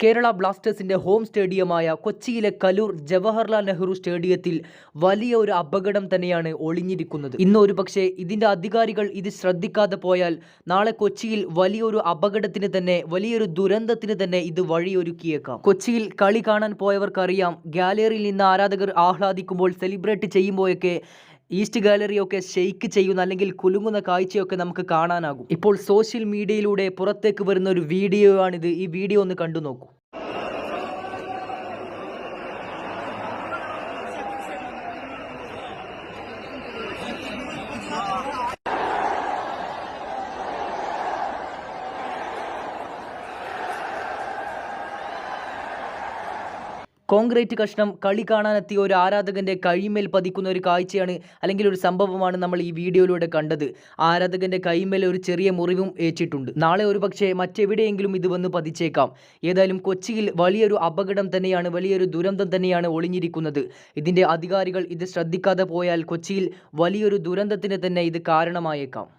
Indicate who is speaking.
Speaker 1: കേരള ബ്ലാസ്റ്റേഴ്സിന്റെ ഹോം സ്റ്റേഡിയമായ കൊച്ചിയിലെ കലൂർ ജവഹർലാൽ നെഹ്റു സ്റ്റേഡിയത്തിൽ വലിയ ഒരു അപകടം തന്നെയാണ് ഒളിഞ്ഞിരിക്കുന്നത്. ഇന്ന് ഒരു പക്ഷേ ഇതിന്റെ അധികാരികൾ ഇത് ശ്രദ്ധിക്കാതെ പോയാൽ നാളെ കൊച്ചിയിൽ വലിയൊരു അപകടത്തിന് തന്നെ വലിയൊരു ദുരന്തത്തിന് തന്നെ ഇത് വഴിയൊരുക്കിയേക്കാം. കൊച്ചിയിൽ കളി കാണാൻ പോയവർക്കറിയാം ഗാലറിയിൽ നിന്ന് ആരാധകർ ആഹ്ലാദിക്കുമ്പോൾ സെലിബ്രേറ്റ് ചെയ്യുമ്പോഴൊക്കെ ഈസ്റ്റ് ഗാലറിയൊക്കെ ഷെയ്ക്ക് ചെയ്യുന്ന അല്ലെങ്കിൽ കുലുങ്ങുന്ന കാഴ്ചയൊക്കെ നമുക്ക് കാണാനാകും. ഇപ്പോൾ സോഷ്യൽ മീഡിയയിലൂടെ പുറത്തേക്ക് വരുന്ന ഒരു വീഡിയോ ആണിത്. ഈ വീഡിയോ ഒന്ന് കണ്ടു നോക്കൂ. കോൺക്രീറ്റ് കഷ്ണം കളി കാണാനെത്തിയ ഒരു ആരാധകന്റെ കൈമേൽ പതിക്കുന്ന ഒരു കാഴ്ചയാണ് അല്ലെങ്കിൽ ഒരു സംഭവമാണ് നമ്മൾ ഈ വീഡിയോയിലൂടെ കണ്ടത്. ആരാധകന്റെ കൈമേൽ ഒരു ചെറിയ മുറിവും ഏറ്റിട്ടുണ്ട്. നാളെ ഒരു പക്ഷേ മറ്റെവിടെയെങ്കിലും ഇത് വന്ന് പതിച്ചേക്കാം. ഏതായാലും കൊച്ചിയിൽ വലിയൊരു അപകടം തന്നെയാണ് വലിയൊരു ദുരന്തം തന്നെയാണ് ഒളിഞ്ഞിരിക്കുന്നത്. ഇതിന്റെ അധികാരികൾ ഇത് ശ്രദ്ധിക്കാതെ പോയാൽ കൊച്ചിയിൽ വലിയൊരു ദുരന്തത്തിന് തന്നെ ഇത് കാരണമായേക്കാം.